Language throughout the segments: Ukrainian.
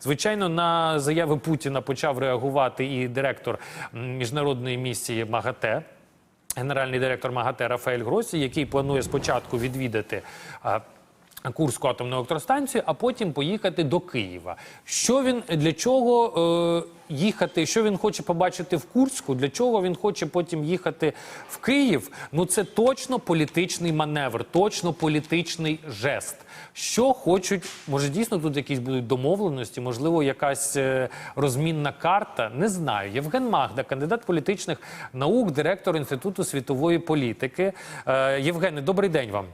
Звичайно, на заяви Путіна почав реагувати і директор міжнародної місії МАГАТЕ. Генеральний директор МАГАТЕ Рафаель Гросі, який планує спочатку відвідати Курську атомну електростанцію, а потім поїхати до Києва. Що він для чого е, їхати? Що він хоче побачити в Курську? Для чого він хоче потім їхати в Київ? Ну це точно політичний маневр, точно політичний жест. Що хочуть, може дійсно тут якісь будуть домовленості, можливо, якась е, розмінна карта. Не знаю. Євген Магда, кандидат політичних наук, директор інституту світової політики. Е, Євгене, добрий день вам.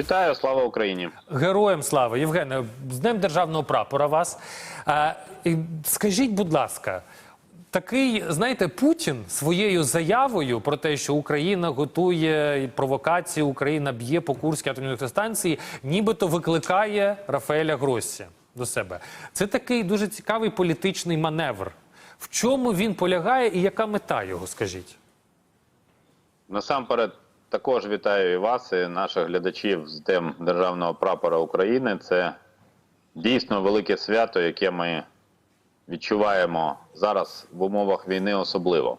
Вітаю, слава Україні. Героям слава, Євгене, з Днем Державного прапора вас. А, і скажіть, будь ласка, такий, знаєте, Путін своєю заявою про те, що Україна готує провокації, Україна б'є по Курській атомній електростанції, нібито викликає Рафаеля Гроссі до себе. Це такий дуже цікавий політичний маневр. В чому він полягає і яка мета його, скажіть? Насамперед, також вітаю і вас, і наших глядачів з Днем Державного прапора України. Це дійсно велике свято, яке ми відчуваємо зараз в умовах війни особливо.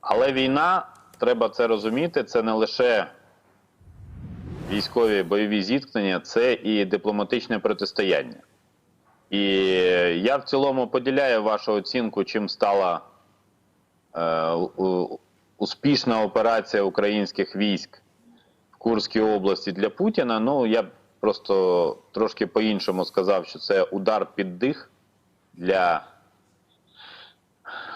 Але війна, треба це розуміти, це не лише військові бойові зіткнення, це і дипломатичне протистояння. І я в цілому поділяю вашу оцінку, чим стала е, успішна операція українських військ в Курській області для Путіна. Ну я просто трошки по-іншому сказав, що це удар під дих для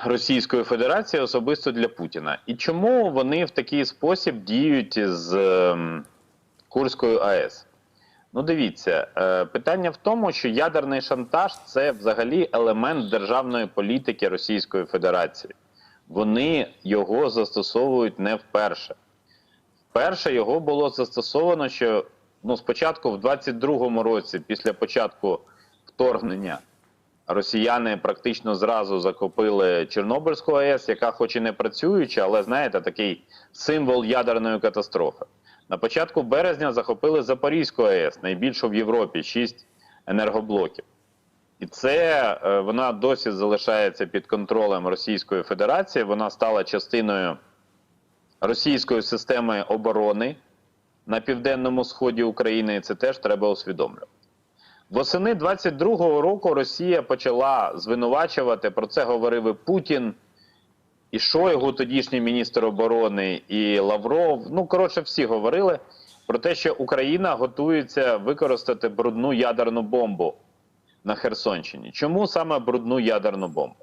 Російської Федерації, особисто для Путіна. І чому вони в такий спосіб діють з ем, Курською АЕС? Ну, дивіться, е, питання в тому, що ядерний шантаж це взагалі елемент державної політики Російської Федерації. Вони його застосовують не вперше. Вперше його було застосовано, що ну, спочатку, в 22-му році, після початку вторгнення, росіяни практично зразу захопили Чорнобильську АЕС, яка, хоч і не працююча, але знаєте, такий символ ядерної катастрофи. На початку березня захопили Запорізьку АЕС, найбільшу в Європі, 6 енергоблоків. І це е, вона досі залишається під контролем Російської Федерації. Вона стала частиною російської системи оборони на південному сході України. І це теж треба усвідомлювати. Восени 22-го року Росія почала звинувачувати. Про це говорив і Путін, і Шойгу, тодішній міністр оборони, і Лавров. Ну коротше, всі говорили про те, що Україна готується використати брудну ядерну бомбу на Херсонщині. Чому саме брудну ядерну бомбу?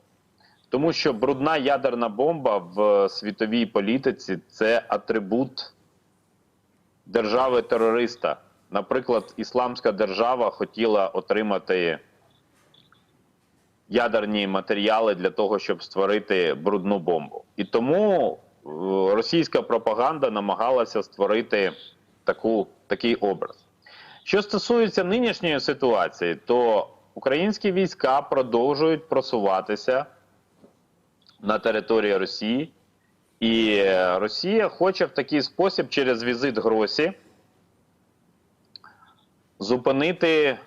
Тому що брудна ядерна бомба в світовій політиці це атрибут держави-терориста. Наприклад, Ісламська держава хотіла отримати ядерні матеріали для того, щоб створити брудну бомбу. І тому е, російська пропаганда намагалася створити таку, такий образ. Що стосується нинішньої ситуації, то українські війська продовжують просуватися на території Росії, і Росія хоче в такий спосіб через візит Гросі зупинити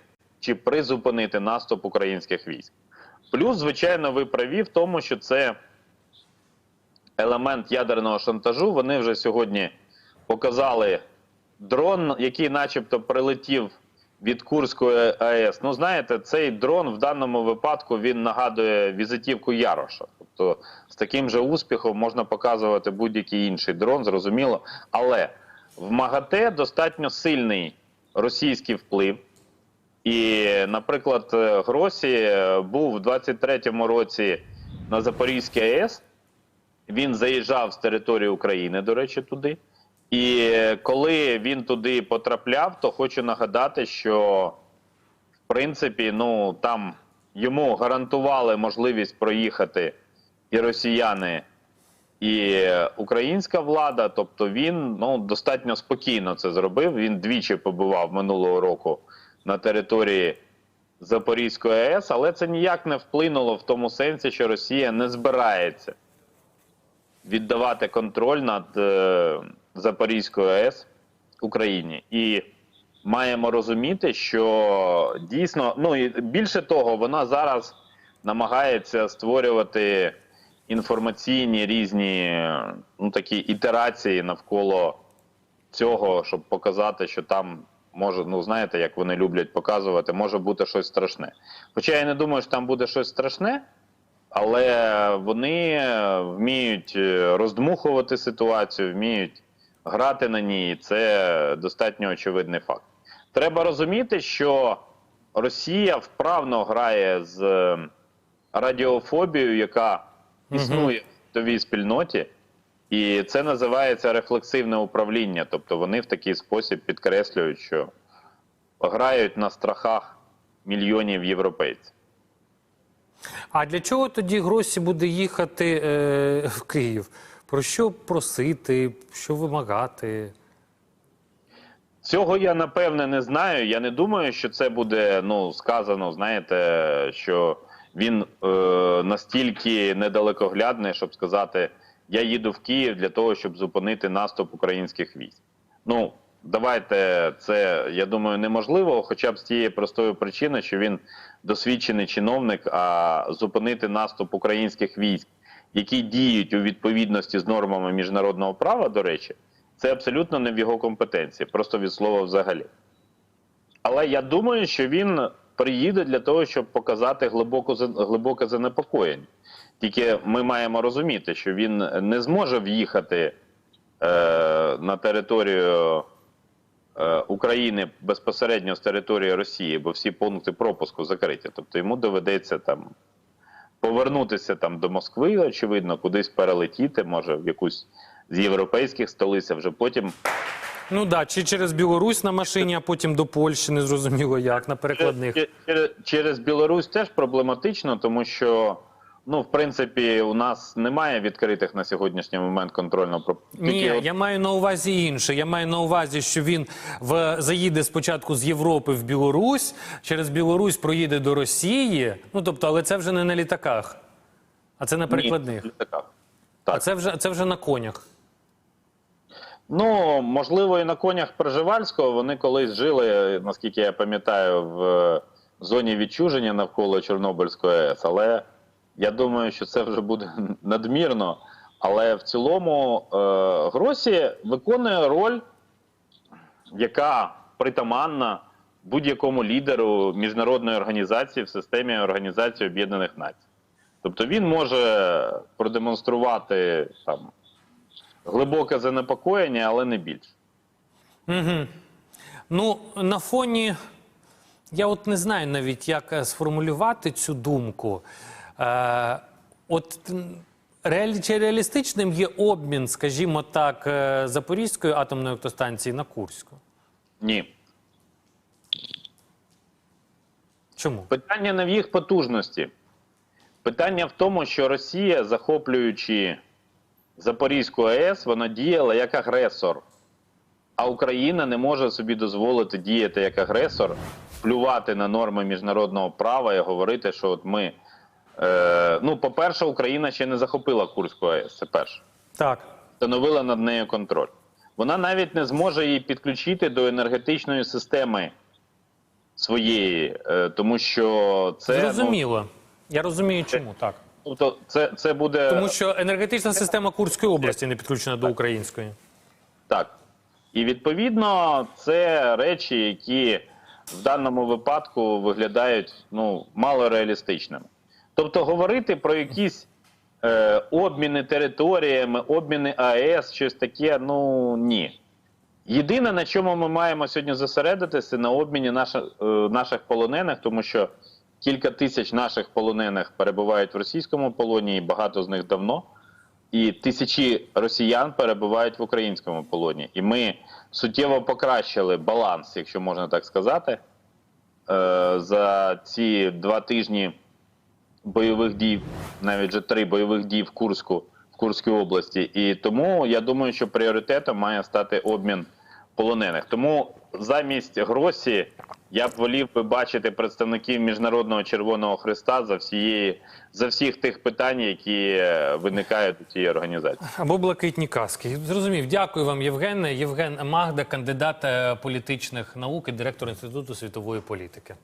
чи призупинити наступ українських військ. Плюс, звичайно, ви праві в тому, що це елемент ядерного шантажу. Вони вже сьогодні показали дрон, який, начебто, прилетів від Курської АЕС. Ну, знаєте, цей дрон в даному випадку він нагадує візитівку Яроша. Тобто з таким же успіхом можна показувати будь-який інший дрон, зрозуміло. Але в МАГАТЕ достатньо сильний російський вплив. І, наприклад, е, Гросі е, був у 23-му році на Запорізькій АЕС. Він заїжджав з території України, до речі, туди. І е, коли він туди потрапляв, то хочу нагадати, що в принципі, ну там йому гарантували можливість проїхати і росіяни, і е, українська влада. Тобто він ну достатньо спокійно це зробив. Він двічі побував минулого року на території Запорізької АЕС, але це ніяк не вплинуло в тому сенсі, що Росія не збирається віддавати контроль над е, Запорізькою АЕС Україні. І маємо розуміти, що дійсно, ну і більше того, вона зараз намагається створювати інформаційні різні ну, такі ітерації навколо цього, щоб показати, що там може, ну знаєте, як вони люблять показувати, може бути щось страшне. Хоча я не думаю, що там буде щось страшне, але вони вміють е, роздмухувати ситуацію, вміють грати на ній. Це достатньо очевидний факт. Треба розуміти, що Росія вправно грає з е, радіофобією, яка існує в світовій спільноті, і це називається рефлексивне управління. Тобто вони в такий спосіб підкреслюють, що грають на страхах мільйонів європейців. А для чого тоді Гросі буде їхати е, в Київ? Про що просити, що вимагати? Цього я напевне не знаю. Я не думаю, що це буде ну сказано. Знаєте, що він е, настільки недалекоглядний, щоб сказати: я їду в Київ для того, щоб зупинити наступ українських військ. Ну давайте це я думаю неможливо, хоча б з тієї простої причини, що він досвідчений чиновник. А зупинити наступ українських військ, які діють у відповідності з нормами міжнародного права, до речі. Це абсолютно не в його компетенції, просто від слова взагалі. Але я думаю, що він приїде для того, щоб показати глибоке занепокоєння. Тільки ми маємо розуміти, що він не зможе в'їхати е, на територію е, України безпосередньо з території Росії, бо всі пункти пропуску закриті. Тобто йому доведеться там повернутися там до Москви, очевидно, кудись перелетіти, може в якусь з європейських столиць, а вже потім Ну да, чи через Білорусь на машині, а потім до Польщі, не зрозуміло як, на перекладних. Через, через, через Білорусь теж проблематично, тому що ну, в принципі, у нас немає відкритих на сьогоднішній момент контрольного про Ні, от- я маю на увазі інше. Я маю на увазі, що він в заїде спочатку з Європи в Білорусь, через Білорусь проїде до Росії. Ну тобто, але це вже не на літаках, а це на перекладних. Ні, в літаках. А це вже це вже на конях. Ну, можливо, і на конях Пржевальського вони колись жили, наскільки я пам'ятаю, в зоні відчуження навколо Чорнобильської АЕС. Але я думаю, що це вже буде надмірно. Але в цілому е, Гросі виконує роль, яка притаманна будь-якому лідеру міжнародної організації в системі Організації Об'єднаних Націй. Тобто він може продемонструвати там глибоке занепокоєння, але не більше. Угу. Ну, на фоні. Я от не знаю навіть, як е, сформулювати цю думку. Е, от чи реалістичним є обмін, скажімо так, е, Запорізької атомної електростанції на Курську? Ні. Чому? Питання не в їх потужності. Питання в тому, що Росія, захоплюючи Запорізьку АЕС, вона діяла як агресор. А Україна не може собі дозволити діяти як агресор, плювати на норми міжнародного права і говорити, що от ми. Е, ну, по-перше, Україна ще не захопила Курську АЕС. Це перше. Так. встановила над нею контроль. Вона навіть не зможе її підключити до енергетичної системи своєї, е, тому що це Зрозуміло. Я розумію, чому так. Ну, тобто це, це буде Тому що енергетична система Курської області не підключена до української. так. І відповідно це речі, які в даному випадку виглядають ну, мало реалістичними. Тобто говорити про якісь е, обміни територіями, обміни АЕС, щось таке, ну ні. Єдине, на чому ми маємо сьогодні зосередитися, на обміні наших, е, наших полонених, тому що кілька тисяч наших полонених перебувають в російському полоні, і багато з них давно. І тисячі росіян перебувають в українському полоні. І ми суттєво покращили баланс, якщо можна так сказати, е, за ці два тижні бойових дій, навіть вже три бойових дій в Курську, в Курській області. І тому я думаю, що пріоритетом має стати обмін полонених. Тому замість Гросі я б волів би бачити представників Міжнародного Червоного Христа за всієї за всіх тих питань, які е, виникають у цій організації. Або блакитні каски. Зрозумів. Дякую вам, Євген. Євген Магда, кандидат е, політичних наук і директор Інституту світової політики.